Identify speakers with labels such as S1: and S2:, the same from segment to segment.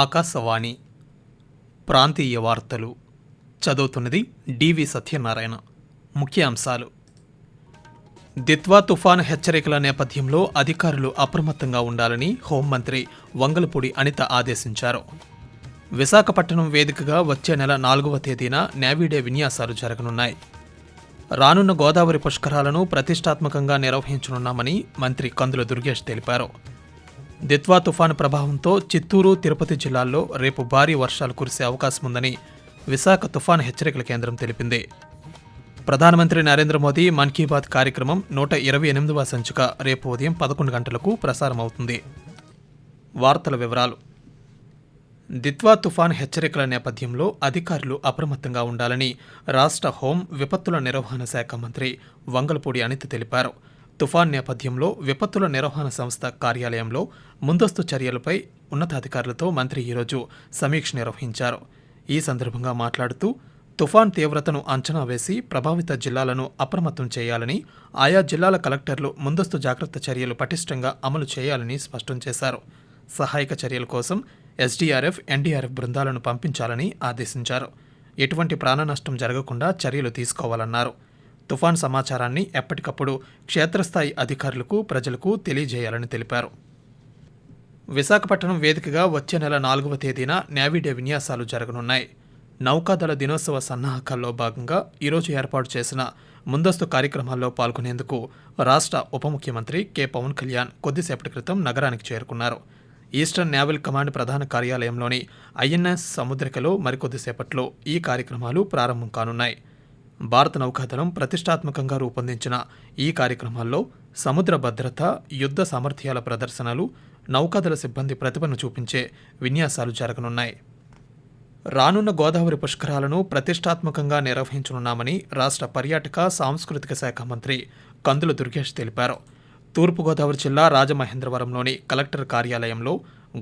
S1: ఆకాశవాణి ప్రాంతీయ వార్తలు చదువుతున్నది డివి సత్యనారాయణ ముఖ్యాంశాలు దిత్వా తుఫాను హెచ్చరికల నేపథ్యంలో అధికారులు అప్రమత్తంగా ఉండాలని హోంమంత్రి వంగలపూడి అనిత ఆదేశించారు విశాఖపట్నం వేదికగా వచ్చే నెల నాలుగవ తేదీన నేవీడే విన్యాసాలు జరగనున్నాయి రానున్న గోదావరి పుష్కరాలను ప్రతిష్టాత్మకంగా నిర్వహించనున్నామని మంత్రి కందుల దుర్గేష్ తెలిపారు దిత్వా తుఫాను ప్రభావంతో చిత్తూరు తిరుపతి జిల్లాల్లో రేపు భారీ వర్షాలు కురిసే అవకాశం ఉందని విశాఖ తుఫాను హెచ్చరికల కేంద్రం తెలిపింది ప్రధానమంత్రి నరేంద్ర మోదీ మన్ కీ బాత్ కార్యక్రమం నూట ఇరవై ఎనిమిదవ సంచిక రేపు ఉదయం పదకొండు గంటలకు ప్రసారం అవుతుంది వార్తల వివరాలు దిత్వా తుఫాన్ హెచ్చరికల నేపథ్యంలో అధికారులు అప్రమత్తంగా ఉండాలని రాష్ట్ర హోం విపత్తుల నిర్వహణ శాఖ మంత్రి వంగలపూడి అనిత తెలిపారు తుఫాన్ నేపథ్యంలో విపత్తుల నిర్వహణ సంస్థ కార్యాలయంలో ముందస్తు చర్యలపై ఉన్నతాధికారులతో మంత్రి ఈరోజు సమీక్ష నిర్వహించారు ఈ సందర్భంగా మాట్లాడుతూ తుఫాన్ తీవ్రతను అంచనా వేసి ప్రభావిత జిల్లాలను అప్రమత్తం చేయాలని ఆయా జిల్లాల కలెక్టర్లు ముందస్తు జాగ్రత్త చర్యలు పటిష్టంగా అమలు చేయాలని స్పష్టం చేశారు సహాయక చర్యల కోసం ఎస్డీఆర్ఎఫ్ ఎన్డీఆర్ఎఫ్ బృందాలను పంపించాలని ఆదేశించారు ఎటువంటి ప్రాణనష్టం జరగకుండా చర్యలు తీసుకోవాలన్నారు తుఫాన్ సమాచారాన్ని ఎప్పటికప్పుడు క్షేత్రస్థాయి అధికారులకు ప్రజలకు తెలియజేయాలని తెలిపారు విశాఖపట్నం వేదికగా వచ్చే నెల నాలుగవ తేదీన నేవీడే విన్యాసాలు జరగనున్నాయి నౌకాదళ దినోత్సవ సన్నాహకాల్లో భాగంగా ఈరోజు ఏర్పాటు చేసిన ముందస్తు కార్యక్రమాల్లో పాల్గొనేందుకు రాష్ట్ర ఉప ముఖ్యమంత్రి కె పవన్ కళ్యాణ్ కొద్దిసేపటి క్రితం నగరానికి చేరుకున్నారు ఈస్టర్న్ నేవల్ కమాండ్ ప్రధాన కార్యాలయంలోని ఐఎన్ఎస్ సముద్రికలో మరికొద్దిసేపట్లో ఈ కార్యక్రమాలు ప్రారంభం కానున్నాయి భారత నౌకాదళం ప్రతిష్టాత్మకంగా రూపొందించిన ఈ కార్యక్రమాల్లో సముద్ర భద్రత యుద్ధ సామర్థ్యాల ప్రదర్శనలు నౌకాదళ సిబ్బంది ప్రతిభను చూపించే విన్యాసాలు జరగనున్నాయి రానున్న గోదావరి పుష్కరాలను ప్రతిష్టాత్మకంగా నిర్వహించనున్నామని రాష్ట్ర పర్యాటక సాంస్కృతిక శాఖ మంత్రి కందుల దుర్గేష్ తెలిపారు తూర్పుగోదావరి జిల్లా రాజమహేంద్రవరంలోని కలెక్టర్ కార్యాలయంలో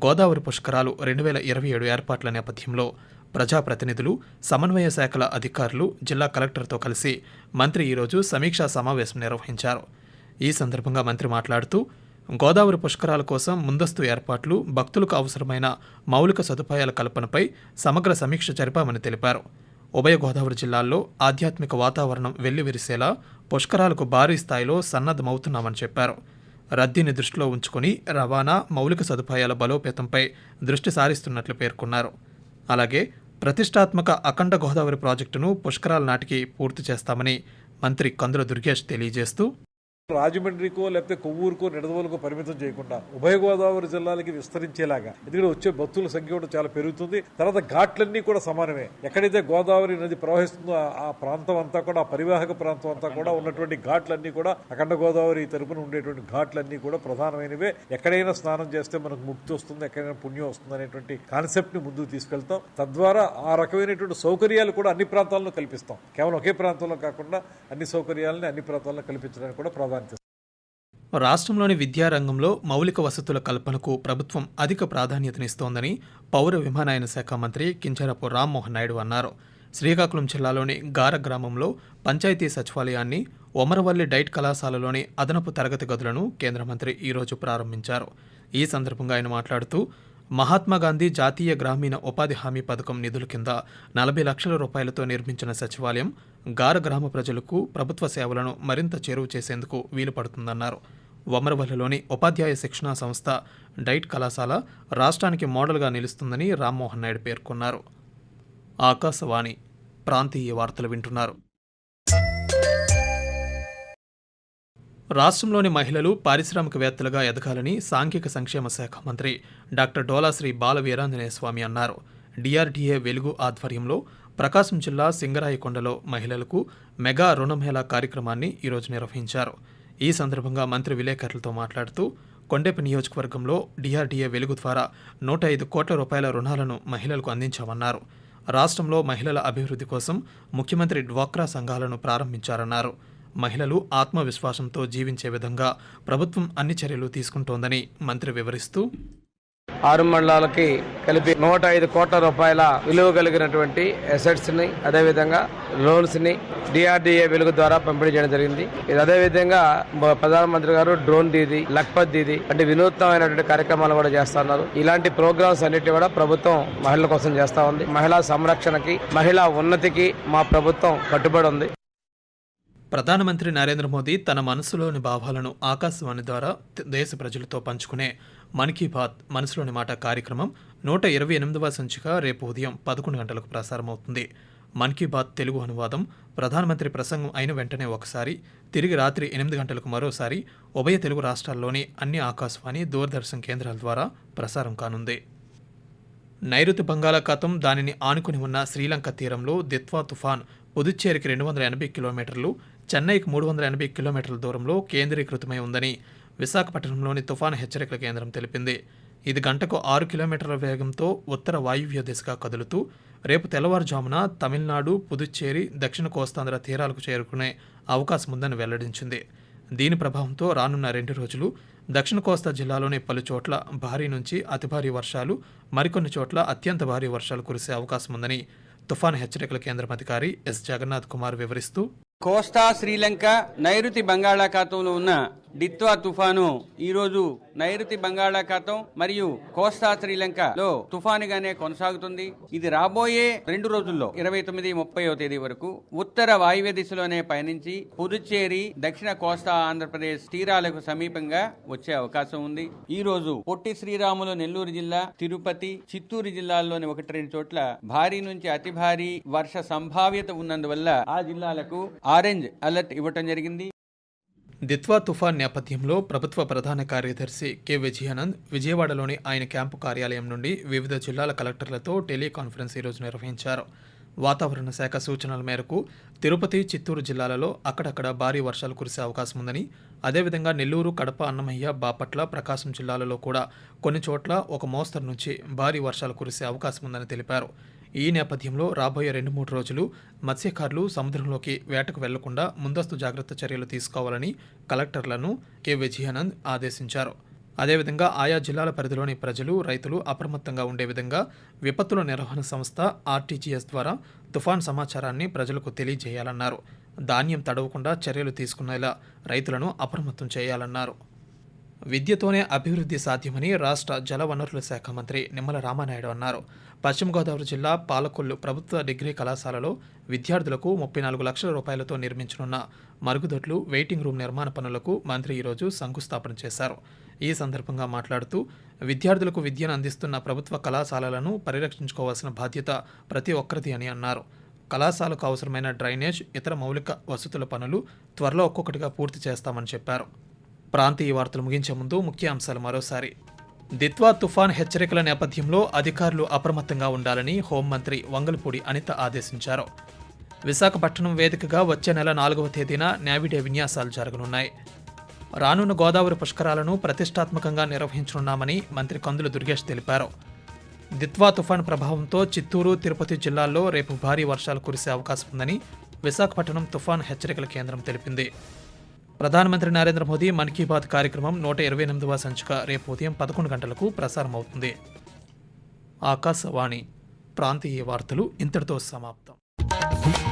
S1: గోదావరి పుష్కరాలు రెండు వేల ఇరవై ఏడు ఏర్పాట్ల నేపథ్యంలో ప్రజాప్రతినిధులు సమన్వయ శాఖల అధికారులు జిల్లా కలెక్టర్తో కలిసి మంత్రి ఈరోజు సమీక్షా సమావేశం నిర్వహించారు ఈ సందర్భంగా మంత్రి మాట్లాడుతూ గోదావరి పుష్కరాల కోసం ముందస్తు ఏర్పాట్లు భక్తులకు అవసరమైన మౌలిక సదుపాయాల కల్పనపై సమగ్ర సమీక్ష జరిపామని తెలిపారు ఉభయ గోదావరి జిల్లాల్లో ఆధ్యాత్మిక వాతావరణం వెల్లివిరిసేలా పుష్కరాలకు భారీ స్థాయిలో సన్నద్ధమవుతున్నామని చెప్పారు రద్దీని దృష్టిలో ఉంచుకొని రవాణా మౌలిక సదుపాయాల బలోపేతంపై దృష్టి సారిస్తున్నట్లు పేర్కొన్నారు అలాగే ప్రతిష్టాత్మక అఖండ గోదావరి ప్రాజెక్టును పుష్కరాల నాటికి పూర్తి చేస్తామని మంత్రి కందుల దుర్గేష్ తెలియజేస్తూ
S2: రాజమండ్రికో లేకపోతే కొవ్వూరుకో నిడదవోలుకో పరిమితం చేయకుండా ఉభయ గోదావరి జిల్లాలకి విస్తరించేలాగా ఎందుకంటే వచ్చే భక్తుల సంఖ్య కూడా చాలా పెరుగుతుంది తర్వాత ఘాట్లన్నీ కూడా సమానమే ఎక్కడైతే గోదావరి నది ప్రవహిస్తుందో ఆ ప్రాంతం అంతా కూడా ఆ పరివాహక ప్రాంతం అంతా కూడా ఉన్నటువంటి ఘాట్లన్నీ కూడా అఖండ గోదావరి తరపున ఉండేటువంటి ఘాట్లన్నీ కూడా ప్రధానమైనవే ఎక్కడైనా స్నానం చేస్తే మనకు ముక్తి వస్తుంది ఎక్కడైనా పుణ్యం వస్తుంది అనేటువంటి కాన్సెప్ట్ ని ముందుకు తీసుకెళ్తాం తద్వారా ఆ రకమైనటువంటి సౌకర్యాలు కూడా అన్ని ప్రాంతాలను కల్పిస్తాం కేవలం ఒకే ప్రాంతంలో కాకుండా అన్ని సౌకర్యాలని అన్ని ప్రాంతాలను కల్పించడానికి కూడా ప్రధానం
S1: రాష్ట్రంలోని విద్యారంగంలో మౌలిక వసతుల కల్పనకు ప్రభుత్వం అధిక ప్రాధాన్యతనిస్తోందని పౌర విమానయాన శాఖ మంత్రి కింజరపు రామ్మోహన్ నాయుడు అన్నారు శ్రీకాకుళం జిల్లాలోని గార గ్రామంలో పంచాయతీ సచివాలయాన్ని ఒమరవల్లి డైట్ కళాశాలలోని అదనపు తరగతి గదులను కేంద్ర మంత్రి ఈరోజు ప్రారంభించారు ఈ సందర్భంగా ఆయన మాట్లాడుతూ మహాత్మాగాంధీ జాతీయ గ్రామీణ ఉపాధి హామీ పథకం నిధుల కింద నలభై లక్షల రూపాయలతో నిర్మించిన సచివాలయం గార గ్రామ ప్రజలకు ప్రభుత్వ సేవలను మరింత చేరువ చేసేందుకు వీలు పడుతుందన్నారు వమరవల్లిలోని ఉపాధ్యాయ శిక్షణా సంస్థ డైట్ కళాశాల రాష్ట్రానికి మోడల్గా నిలుస్తుందని రామ్మోహన్ నాయుడు పేర్కొన్నారు ఆకాశవాణి ప్రాంతీయ వార్తలు వింటున్నారు రాష్ట్రంలోని మహిళలు పారిశ్రామికవేత్తలుగా ఎదగాలని సాంఘిక సంక్షేమ శాఖ మంత్రి డాక్టర్ డోలాశ్రీ బాల వీరాంజనేయ స్వామి అన్నారు డిఆర్డీఏ వెలుగు ఆధ్వర్యంలో ప్రకాశం జిల్లా సింగరాయికొండలో మహిళలకు మెగా రుణమేళా కార్యక్రమాన్ని ఈరోజు నిర్వహించారు ఈ సందర్భంగా మంత్రి విలేకరులతో మాట్లాడుతూ కొండెప నియోజకవర్గంలో డిఆర్డీఏ వెలుగు ద్వారా నూట ఐదు కోట్ల రూపాయల రుణాలను మహిళలకు అందించామన్నారు రాష్ట్రంలో మహిళల అభివృద్ధి కోసం ముఖ్యమంత్రి డ్వాక్రా సంఘాలను ప్రారంభించారన్నారు మహిళలు ఆత్మవిశ్వాసంతో జీవించే విధంగా ప్రభుత్వం అన్ని చర్యలు తీసుకుంటోందని మంత్రి వివరిస్తూ
S3: ఆరు మండలాలకి కలిపి నూట ఐదు కోట్ల రూపాయల విలువ కలిగినటువంటి అసెట్స్ ని అదేవిధంగా లోన్స్ ని డిఆర్డిఏ వెలుగు ద్వారా పంపిణీ చేయడం జరిగింది ఇది అదేవిధంగా ప్రధానమంత్రి గారు డ్రోన్ దీది లక్పత్ దీది అంటే వినూత్నమైనటువంటి కార్యక్రమాలు కూడా చేస్తున్నారు ఇలాంటి ప్రోగ్రామ్స్ అన్నిటి కూడా ప్రభుత్వం మహిళల కోసం చేస్తా ఉంది మహిళా సంరక్షణకి మహిళా ఉన్నతికి మా ప్రభుత్వం కట్టుబడి ఉంది
S1: ప్రధానమంత్రి నరేంద్ర మోదీ తన మనసులోని భావాలను ఆకాశవాణి ద్వారా దేశ ప్రజలతో పంచుకునే మన్ కీ బాత్ మనసులోని మాట కార్యక్రమం నూట ఇరవై ఎనిమిదవ సంచిక రేపు ఉదయం పదకొండు గంటలకు ప్రసారమవుతుంది మన్ కీ బాత్ తెలుగు అనువాదం ప్రధానమంత్రి ప్రసంగం అయిన వెంటనే ఒకసారి తిరిగి రాత్రి ఎనిమిది గంటలకు మరోసారి ఉభయ తెలుగు రాష్ట్రాల్లోని అన్ని ఆకాశవాణి దూరదర్శన్ కేంద్రాల ద్వారా ప్రసారం కానుంది నైరుతి బంగాళాఖాతం దానిని ఆనుకుని ఉన్న శ్రీలంక తీరంలో దిత్వా తుఫాన్ పుదుచ్చేరికి రెండు వందల ఎనభై కిలోమీటర్లు చెన్నైకి మూడు వందల ఎనభై కిలోమీటర్ల దూరంలో కేంద్రీకృతమై ఉందని విశాఖపట్నంలోని తుఫాను హెచ్చరికల కేంద్రం తెలిపింది ఇది గంటకు ఆరు కిలోమీటర్ల వేగంతో ఉత్తర వాయువ్య దిశగా కదులుతూ రేపు తెల్లవారుజామున తమిళనాడు పుదుచ్చేరి దక్షిణ కోస్తాంధ్ర తీరాలకు చేరుకునే అవకాశం ఉందని వెల్లడించింది దీని ప్రభావంతో రానున్న రెండు రోజులు దక్షిణ కోస్తా జిల్లాలోని పలు చోట్ల భారీ నుంచి అతి భారీ వర్షాలు మరికొన్ని చోట్ల అత్యంత భారీ వర్షాలు కురిసే అవకాశం ఉందని తుఫాను హెచ్చరికల కేంద్రం అధికారి ఎస్ జగన్నాథ్ కుమార్ వివరిస్తూ
S4: కోస్తా శ్రీలంక నైరుతి బంగాళాఖాతంలో ఉన్న డిత్వా తుఫాను ఈరోజు నైరుతి బంగాళాఖాతం మరియు కోస్తా శ్రీలంకలో తుఫానుగానే కొనసాగుతుంది ఇది రాబోయే రెండు రోజుల్లో ఇరవై తొమ్మిది ముప్పైవ తేదీ వరకు ఉత్తర వాయువ్య దిశలోనే పయనించి పుదుచ్చేరి దక్షిణ కోస్తా ఆంధ్రప్రదేశ్ తీరాలకు సమీపంగా వచ్చే అవకాశం ఉంది ఈ రోజు పొట్టి శ్రీరాములు నెల్లూరు జిల్లా తిరుపతి చిత్తూరు జిల్లాల్లోని ఒకటి రెండు చోట్ల భారీ నుంచి అతి భారీ వర్ష సంభావ్యత ఉన్నందువల్ల ఆ జిల్లాలకు ఆరెంజ్ అలర్ట్ ఇవ్వటం జరిగింది
S1: దిత్వా తుఫాన్ నేపథ్యంలో ప్రభుత్వ ప్రధాన కార్యదర్శి కె విజయానంద్ విజయవాడలోని ఆయన క్యాంపు కార్యాలయం నుండి వివిధ జిల్లాల కలెక్టర్లతో టెలికాన్ఫరెన్స్ ఈరోజు నిర్వహించారు వాతావరణ శాఖ సూచనల మేరకు తిరుపతి చిత్తూరు జిల్లాలలో అక్కడక్కడ భారీ వర్షాలు కురిసే అవకాశం ఉందని అదేవిధంగా నెల్లూరు కడప అన్నమయ్య బాపట్ల ప్రకాశం జిల్లాలలో కూడా కొన్ని చోట్ల ఒక మోస్తరు నుంచి భారీ వర్షాలు కురిసే అవకాశం ఉందని తెలిపారు ఈ నేపథ్యంలో రాబోయే రెండు మూడు రోజులు మత్స్యకారులు సముద్రంలోకి వేటకు వెళ్లకుండా ముందస్తు జాగ్రత్త చర్యలు తీసుకోవాలని కలెక్టర్లను కె విజయానంద్ ఆదేశించారు అదేవిధంగా ఆయా జిల్లాల పరిధిలోని ప్రజలు రైతులు అప్రమత్తంగా ఉండే విధంగా విపత్తుల నిర్వహణ సంస్థ ఆర్టీజీఎస్ ద్వారా తుఫాన్ సమాచారాన్ని ప్రజలకు తెలియజేయాలన్నారు ధాన్యం తడవకుండా చర్యలు తీసుకునేలా రైతులను అప్రమత్తం చేయాలన్నారు విద్యతోనే అభివృద్ధి సాధ్యమని రాష్ట్ర జలవనరుల శాఖ మంత్రి నిమ్మల రామానాయుడు అన్నారు పశ్చిమ గోదావరి జిల్లా పాలకొల్లు ప్రభుత్వ డిగ్రీ కళాశాలలో విద్యార్థులకు ముప్పై నాలుగు లక్షల రూపాయలతో నిర్మించనున్న మరుగుదొడ్లు వెయిటింగ్ రూమ్ నిర్మాణ పనులకు మంత్రి ఈరోజు శంకుస్థాపన చేశారు ఈ సందర్భంగా మాట్లాడుతూ విద్యార్థులకు విద్యను అందిస్తున్న ప్రభుత్వ కళాశాలలను పరిరక్షించుకోవాల్సిన బాధ్యత ప్రతి ఒక్కరిది అని అన్నారు కళాశాలకు అవసరమైన డ్రైనేజ్ ఇతర మౌలిక వసతుల పనులు త్వరలో ఒక్కొక్కటిగా పూర్తి చేస్తామని చెప్పారు ప్రాంతీయ వార్తలు ముగించే ముందు ముఖ్య అంశాలు మరోసారి దిత్వా తుఫాన్ హెచ్చరికల నేపథ్యంలో అధికారులు అప్రమత్తంగా ఉండాలని హోంమంత్రి వంగలపూడి అనిత ఆదేశించారు విశాఖపట్నం వేదికగా వచ్చే నెల నాలుగవ తేదీన నావిడే విన్యాసాలు జరగనున్నాయి రానున్న గోదావరి పుష్కరాలను ప్రతిష్టాత్మకంగా నిర్వహించనున్నామని మంత్రి కందుల దుర్గేష్ తెలిపారు దిత్వా తుఫాన్ ప్రభావంతో చిత్తూరు తిరుపతి జిల్లాల్లో రేపు భారీ వర్షాలు కురిసే అవకాశం ఉందని విశాఖపట్నం తుఫాన్ హెచ్చరికల కేంద్రం తెలిపింది ప్రధానమంత్రి నరేంద్ర మోదీ మన్ కీ బాత్ కార్యక్రమం నూట ఇరవై ఎనిమిదవ సంచిక రేపు ఉదయం పదకొండు గంటలకు ప్రసారం అవుతుంది ఆకాశవాణి ప్రాంతీయ వార్తలు ఇంతటితో సమాప్తం